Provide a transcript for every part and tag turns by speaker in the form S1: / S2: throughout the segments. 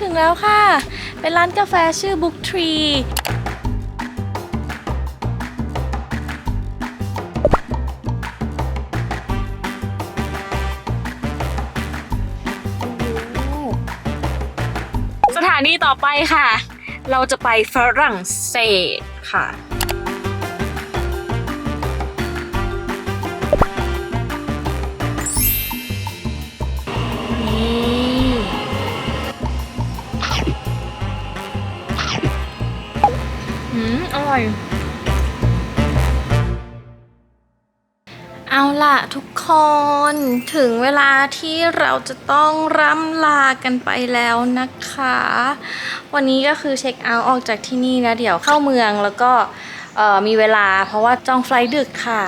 S1: ถึงแล้วค่ะ เป็นร้านกาแฟชื่อ Book Tree สถานีต่อไปค่ะ เราจะไปฝรั่งเศสค่ะ เอาล่ะทุกคนถึงเวลาที่เราจะต้องร่ำลากันไปแล้วนะคะ วันนี้ก็คือเช็คเอาท์ออกจากที่นี่แล้วเดี๋ยวเข้าเมืองแล้วก็เอ่อมีเวลาเพราะว่าจองไฟลท์ดึกค่ะ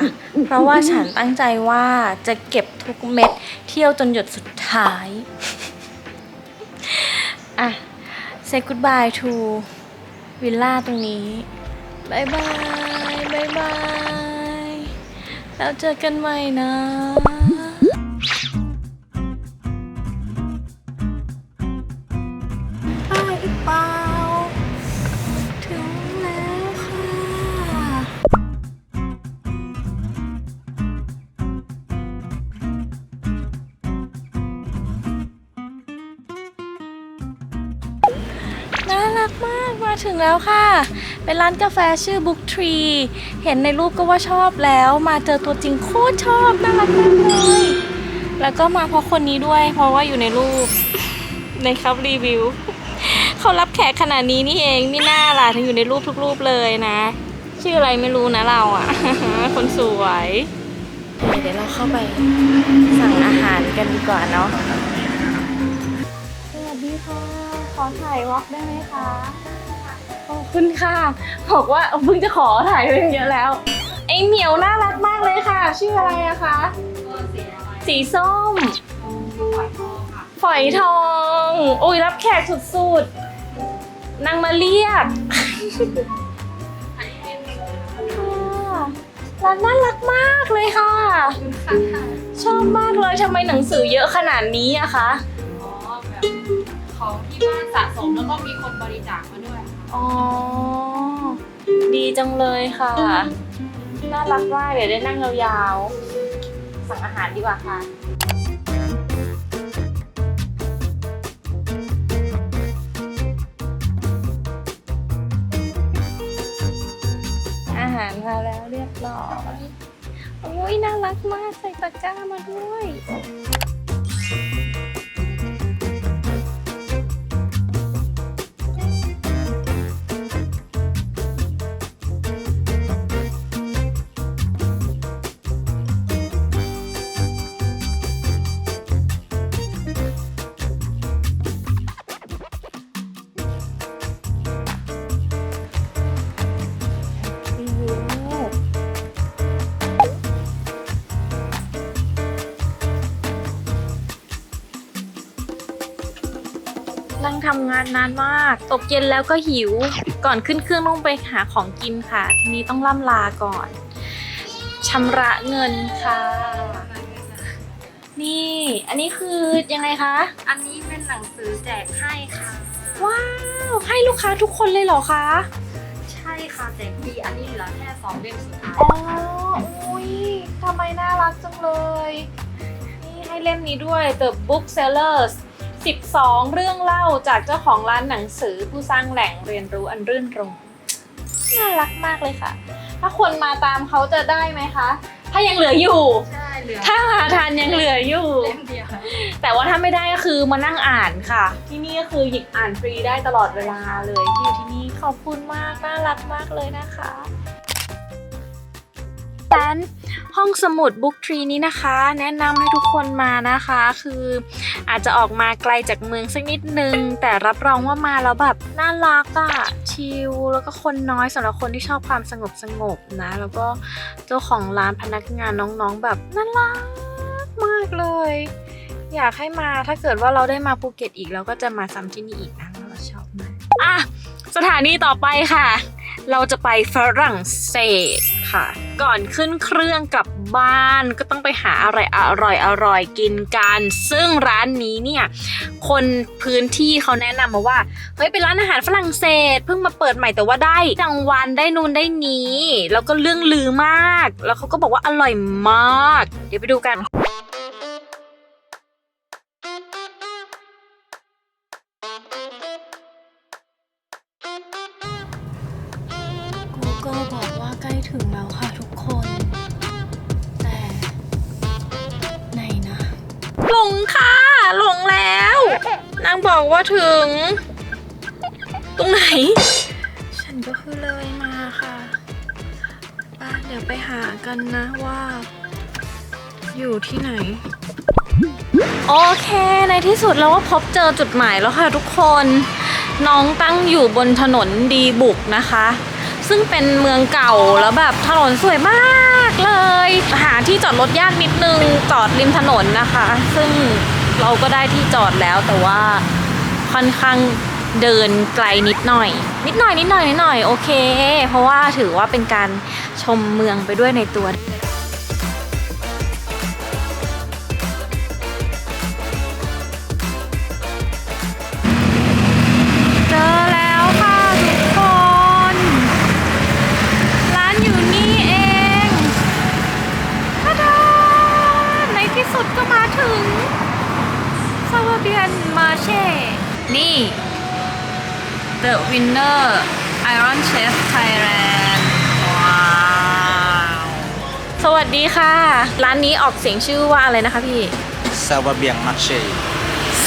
S1: เพราะว่าฉันตั้งใจว่าจะเก็บทุกเม็ดเที่ยวจนหยดสุดท้าย อะ say goodbye to วิลล่าตรงนี้ บายบายบายบาย แล้วเจอกันใหม่นะได้หรือเปล่า ถึงแล้วค่ะ น่ารักมาก มาถึงแล้วค่ะ เป็นร้านกาแฟชื่อ Book Tree เห็นในรูปก็ว่าชอบแล้ว มาเจอตัวจริงโคตรชอบน่ารักมากเลย แล้วก็มาเพราะคนนี้ด้วย เพราะว่าอยู่ในรูปในครับรีวิวเขารับแขกขนาดนี้นี่เองไม่น่าล่ะถึงอยู่ในรูปทุกรูปเลยนะ ชื่ออะไรไม่รู้นะเราอะ คนสวยเดี๋ยวเราเข้าไปสั่งอาหารกันดีกว่าเนาะสวัสดีค่ะ ขอถ่ายวอล์กได้ไหมคะขอบ คุณค่ะ บอกว่าเพิ่งจะขอถ่ายไปเยอะแล้ว ไอเหมียวน่ารักมากเลยค่ะ ชื่ออะไรอะคะ สีส้ม ฝอยทอง อุ้ยรับแขกสุดๆ นางมาเรียกร้านน่ารักมากเลยค่ะ ชอบมากเลยทำไมหนังสือเยอะขนาดนี้อะคะ
S2: อ๋อแบบของที่บ้านสะสมแล้วก็มีคนบริจาคมา
S1: อ๋อ ดีจังเลยค่ะ น่ารักมากเดี๋ยวได้นั่งยาวๆ สั่งอาหารดีกว่าค่ะ อาหารมาแล้วเรียบร้อย โอ้ยน่ารักมากใส่ตะกร้ามาด้วย นั่งทำงานนานมาก ตกเย็นแล้วก็หิว ก่อนขึ้นเครื่องต้องไปหาของกินค่ะ ทีนี้ต้องล่ำลาก่อนชำระเงินค่ะ นี่ อันนี้คือยังไงคะ
S2: อันนี้เป็นหนังสือแจกให้ค่ะ
S1: ว้าว ให้ลูกค้าทุกคนเลยเหรอคะ
S2: ใช่ค่ะแจกฟรีอันนี้เหลือแค่สองเล่มสุดท้าย
S1: อ๋ออุ้ยทำไมน่ารักจังเลย นี่ให้เล่มนี้ด้วย The Booksellers 12 เรื่องเล่าจากเจ้าของร้านหนังสือผู้สร้างแหล่งเรียนรู้อันรื่นรมย์น่ารักมากเลยค่ะ ถ้าคนมาตามเขาจะได้ไหมคะ ถ้ายังเหลืออยู่
S2: ใช่เหลือ
S1: ถ้าหาทานยังเหลืออยู่
S2: เล่มเดียว
S1: แต่ว่าถ้าไม่ได้ก็คือมานั่งอ่านค่ะ ที่นี่ก็คือหยิบอ่านฟรีได้ตลอดเวลาเลยที่อยู่ที่นี่ขอบคุณมากน่ารักมากเลยนะคะ ร้านห้องสมุดบุ๊กทรีนี้นะคะ แนะนำให้ทุกคนมานะคะ คืออาจจะออกมาไกลจากเมืองสักนิดนึง แต่รับรองว่ามาแล้วแบบน่ารักอะชิลแล้วก็คนน้อยสำหรับคนที่ชอบความสงบสงบๆนะ แล้วก็เจ้าของร้านพนักงานน้องๆแบบน่ารักมากเลย อยากให้มาถ้าเกิดว่าเราได้มาภูเก็ตอีกเราก็จะมาซ้ำที่นี่อีกนะเราชอบมากอะสถานีต่อไปค่ะ เราจะไปฝรั่งเศส ค่ะ ก่อนขึ้นเครื่องกลับบ้านก็ต้องไปหาอะไรอร่อยอร่อยกินกัน ซึ่งร้านนี้เนี่ยคนพื้นที่เขาแนะนำมาว่าเฮ้ยเป็นร้านอาหารฝรั่งเศสเพิ่งมาเปิดใหม่แต่ว่าได้รางวัลได้นูนได้นี้ แล้วก็เรื่องลือมาก แล้วเขาก็บอกว่าอร่อยมาก เดี๋ยวไปดูกัน Google บอก ถึงแล้วค่ะทุกคน แต่ไหนนะ หลงค่ะหลงแล้ว นางบอกว่าถึง ตรงไหน ฉันก็คือเลยมาค่ะป้าเดี๋ยวไปหากันนะว่า อยู่ที่ไหน โอเคในที่สุดเราก็พบเจอจุดหมายแล้วค่ะทุกคน น้องตั้งอยู่บนถนนดีบุกนะคะ ซึ่งเป็นเมืองเก่าแล้วแบบถนนสวยมากเลย หาที่จอดรถยากนิดนึงจอดริมถนนนะคะ ซึ่งเราก็ได้ที่จอดแล้วแต่ว่าค่อนข้างเดินไกลนิดหน่อย นิดหน่อยนิดหน่อยนิดหน่อยโอเค เพราะว่าถือว่าเป็นการชมเมืองไปด้วยในตัว The Winner Iron Chef Thailand ว้าวสวัสดีค่ะ ร้านนี้ออกเสียงชื่อว่าอะไรนะคะพี่
S3: ซาวาเบียงมักเชย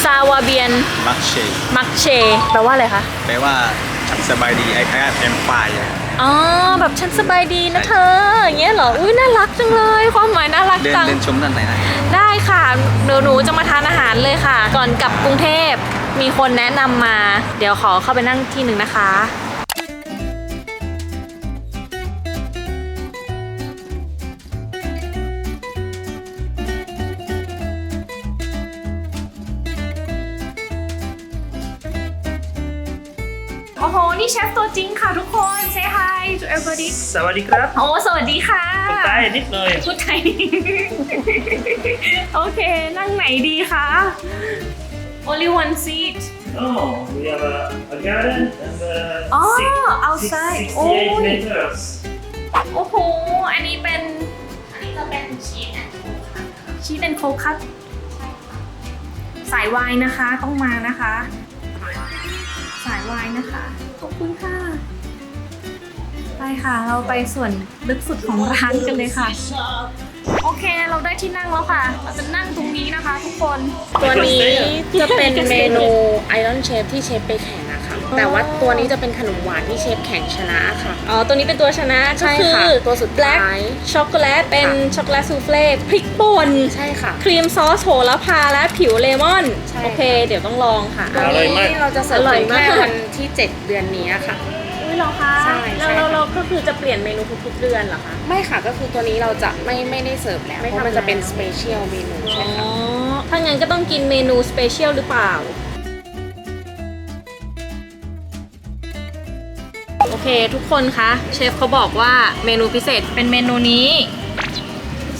S1: ซาวาเบียน
S3: มักเชย
S1: มักเชแปลว่าอะไรคะ
S3: แปลว่าฉันสบายดีไอ้ไอ้แอมไฟร์
S1: อ๋อแบบฉันสบายดีนะเธออย่างเงี้ยเหรออุ้ยน่ารักจังเลย ความหมายน่ารัก
S3: เดิน
S1: จัง
S3: เดินชมด้านไหนนะ
S1: ได้ค่ะเดี๋ยวหนูจะมาทานอาหารเลยค่ะ ก่อนกลับกรุงเทพ มีคนแนะนำมา เดี๋ยวขอเข้าไปนั่งที่หนึ่งนะคะโอ้โห นี่เชฟตัวจริงค่ะทุกคน say hi to everybody
S4: สวัสดีครับ
S1: โอ้สวัสดีค่ะ
S4: คนใต้นิดหน่อย
S1: พูดไทย โอเค นั่งไหนดีคะ only one seat
S4: Oh, we have a, a garden and uh,
S1: Oh,
S4: six-
S1: outside.
S4: six- 68
S1: Oh.
S4: meters.
S1: โอ้โห อันนี้เป็นอันนี้จะเป็นชีสแอนด์โคคัตชีสแอนด์โคคัตสายวายนะคะต้องมานะคะ สายวายนะคะ ขอบคุณค่ะ ไปค่ะ เราไปส่วนลึกสุดของร้านกันเลยค่ะ โอเคเราได้ที่นั่งแล้วค่ะ เราจะนั่งตรงนี้นะคะ ทุกคน
S5: ตัวนี้จะเป็นเมนู Iron Chef ที่เชฟไปแข่งอะค่ะ แต่ว่าตัวนี้จะเป็นขนมหวานที่เชฟแข่งชนะค่ะ
S1: อ๋อ ตัวนี้เป็นตัวชนะก็
S5: ใช่
S1: คือ
S5: ค่ะตัวสุด
S1: แบล็
S5: ท้าย
S1: ช็อกโกแลตเป็น
S5: ค่ะ
S1: ช็อกโกแลตซูเฟ่พริกป่น
S5: ใช่ค่ะ
S1: ครีมซอสโหระพาและผิวเลมอน
S5: ใช่
S1: โอเค เดี๋ยวต้องลองค่ะ
S5: ตัว
S4: อร่อยมาก
S5: นี้เราจะเสิร์ฟ
S1: อร่อย
S5: ถึง
S1: มาก
S5: แค่วันที่ 7 เดือนนี้ค่ะ
S1: อุ้ยเหรอคะ
S5: ใช่
S1: แล้ว
S5: ใช่
S1: เรา
S5: ค่ะ
S1: เราก็คือจะเปลี่ยนเมนูทุกๆเดือนเหรอคะ
S5: ไม่ค่ะก็คือตัวนี้เราจะไม่ไม่ได้เสิร์ฟแล้ว
S1: ไม่
S5: เพ
S1: ทำ
S5: ราะมันจะเป็น
S1: แล้ว
S5: สเปเชียลเมนู
S1: อ๋
S5: ใช่
S1: อ
S5: ค่ะ
S1: ถ้างั้นก็ต้องกินเมนูสเปเชียลหรือเปล่า โอเคทุกคนคะเชฟเขาบอกว่าเมนูพิเศษเป็นเมนูนี้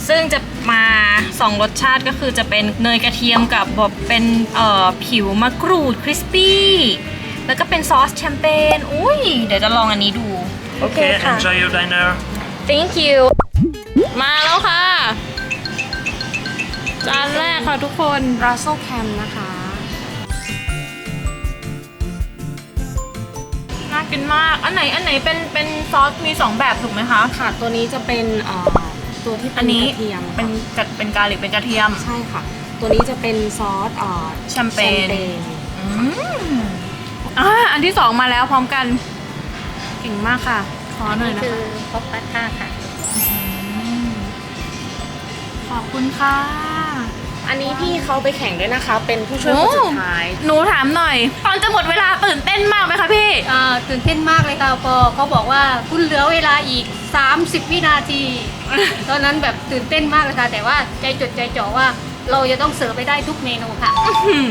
S1: ซึ่งจะมาสองรสชาติก็คือจะเป็นเนยกระเทียมกับแบบเป็นเอ่อผิวมะกรูดคริสปี้ แล้วก็เป็นซอสแชมเปญอุ้ยเดี๋ยวจะลองอันนี้ดู
S4: Okay,
S1: ค่ะ
S4: enjoy your dinner.
S1: thank you มาแล้วค่ะ จานแรกค่ะทุกคน
S5: Russell Cam นะคะ
S1: น่ากินมาก อันไหนอันไหนเป็นเป็นซอสมี2แบบถูกไหมคะ
S5: ค่ะตัวนี้จะเป็นเอ่อตัวที่เป็
S1: อั
S5: น
S1: นนี้
S5: กระเทียม
S1: เป็น
S5: ค่ะ
S1: กัดเป็นกาลิกเป็นกระเทียม
S5: ใช่ค่ะ ตัวนี้จะเป็นซอสเอ่อ
S1: แชมเปญ
S5: แชมเปญ
S1: อืม อ่าอันที่สองมาแล้วพร้อมกันเก่งมากค่ะ ขอหน่อยนะ
S5: คื
S1: คะ
S5: อป๊อปปัตต้าค่ะ
S1: ขอบคุณค่ะ
S5: อันนี้พี่เขาไปแข่งด้วยนะคะ เป็นผู้ช่วยคนสุดท้าย
S1: หนูถามหน่อย ตอนจะหมดเวลาตื่นเต้นมากไหมคะพี่
S6: อ่าตื่นเต้นมากเลยค่ะพอเขาบอกว่าคุณเหลือเวลาอีก 30 วินาที ตอนนั้นแบบตื่นเต้นมากเลยค่ะแต่ว่าใจจดใจจ่อว่า เราจะต้องเสิร์ฟไปได้ทุกเมนูค่ะ
S1: หืม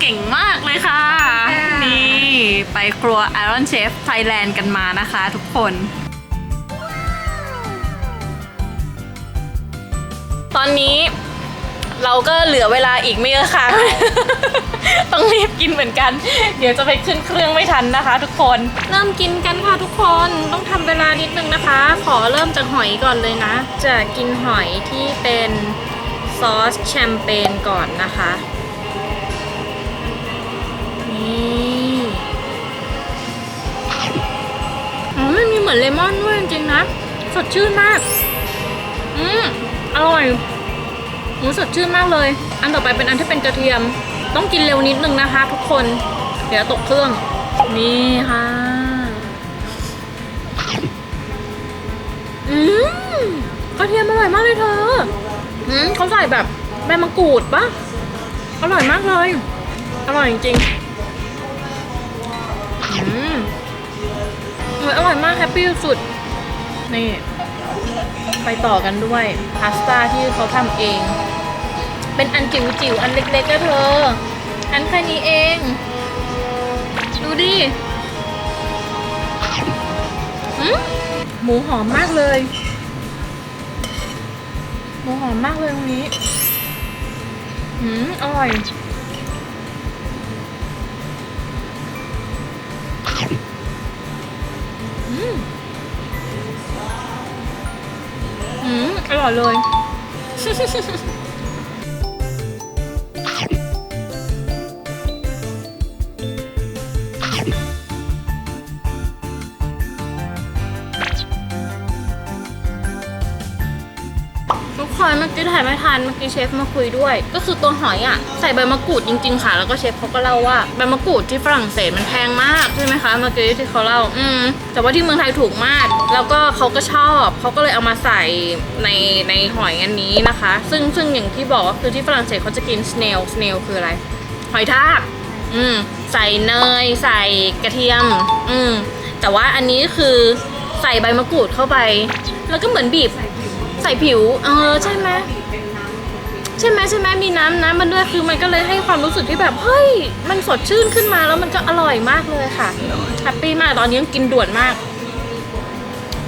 S1: เก่งมากเลยค่ะ
S6: ค่ะ
S1: นี่ไปครัว Iron Chef Thailand กันมานะคะทุกคน ตอนนี้เราก็เหลือเวลาอีกไม่เยอะค่ะ ต้องรีบกินเหมือนกัน เดี๋ยวจะไปขึ้นเครื่องไม่ทันนะคะทุกคน เริ่มกินกันค่ะทุกคนต้องทำเวลานิดนึงนะคะ ขอเริ่มจากหอยก่อนเลยนะ จะกินหอยที่เป็น ซอสแชมเปญก่อนนะคะ นี่อ๋อมันมีเหมือนเลมอนด้วยจริงๆนะ สดชื่นมาก อืมอร่อยหมูสดชื่นมากเลย อันต่อไปเป็นอันที่เป็นกระเทียม ต้องกินเร็วนิดนึงนะคะ ทุกคน เดี๋ยวตกเครื่อง นี่ค่ะ อืมกระเทียมอร่อยมากเลยเธอ อืมเขาใส่แบบใบมะกรูดปะอร่อยมากเลย อร่อยจริงๆอืมอร่อยมากแฮปปี้สุด นี่ ไปต่อกันด้วยพาสต้าที่เขาทำเอง เป็นอันจิ๋วจิ๋วอันเล็กๆก็เธอ อันแค่นี้เอง ดูดิหมูหอมมากเลย หมูหอมมากเลยตรงนี้อืมอร่อย อืมอืมอร่อยเลย ทุกคนเมื่อกี้ถ่ายไม่ทันเมื่อกี้เชฟมาคุยด้วย ก็คือตัวหอยอะใส่ใบมะกรูดจริง ๆ ค่ะ แล้วก็เชฟเขาก็เล่าว่าใบมะกรูดที่ฝรั่งเศสมันแพงมากใช่ไหมคะเมื่อกี้ที่เขาเล่าอืมแต่ว่าที่เมืองไทยถูกมาก แล้วก็เขาก็ชอบเขาก็เลยเอามาใส่ในในหอยอันนี้นะคะ ซึ่งซึ่งอย่างที่บอกก็คือที่ฝรั่งเศสเขาจะกิน snail snail คืออะไร หอยทากอืมใส่เนย ใส่กระเทียม อืมแต่ว่าอันนี้คือใส่ใบมะกรูดเข้าไป แล้วก็เหมือนบีบ ใส่ผิว เออใช่ไหมใช่ไหมใช่ไหมมีน้ำน้ำมันด้วยคือมันก็เลยให้ความรู้สึกที่แบบเฮ้ยมันสดชื่นขึ้นมาแล้วมันก็อร่อยมากเลยค่ะแฮปปี้มากตอนนี้กินด่วนมาก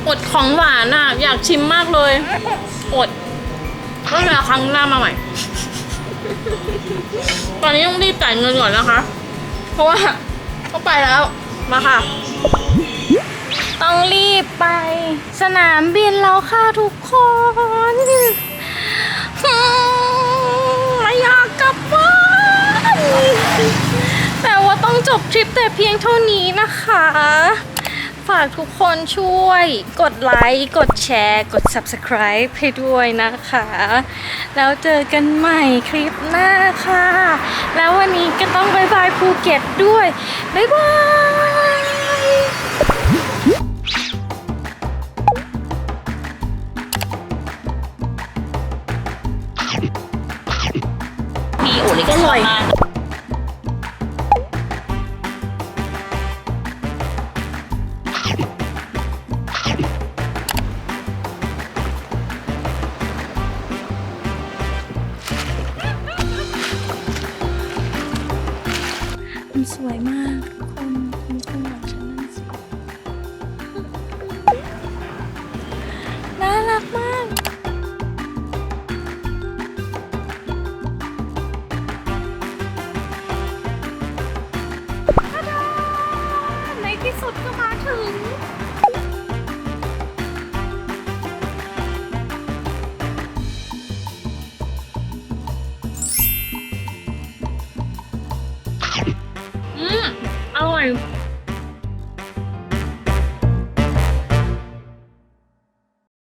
S1: อดของหวานอะอยากชิมมากเลยอดก็เวลาครั้งหน้ามาใหม่ ตอนนี้ต้องรีบจ่ายเงินก่อนนะคะ เพราะว่าก็ไปแล้วมาค่ะ ต้องรีบไป สนามบินแล้วค่ะทุกคนไม่อยากกลับบ้านแต่ว่าต้องจบทริปแต่เพียงเท่านี้นะคะ ฝากทุกคนช่วยกดไลค์ กดแชร์ กด subscribe ให้ด้วยนะคะ แล้วเจอกันใหม่คลิปหน้าค่ะ แล้ววันนี้ก็ต้องบายบายภูเก็ตด้วย บ๊ายบาย
S5: โอเล็ก
S1: อร่อย มาก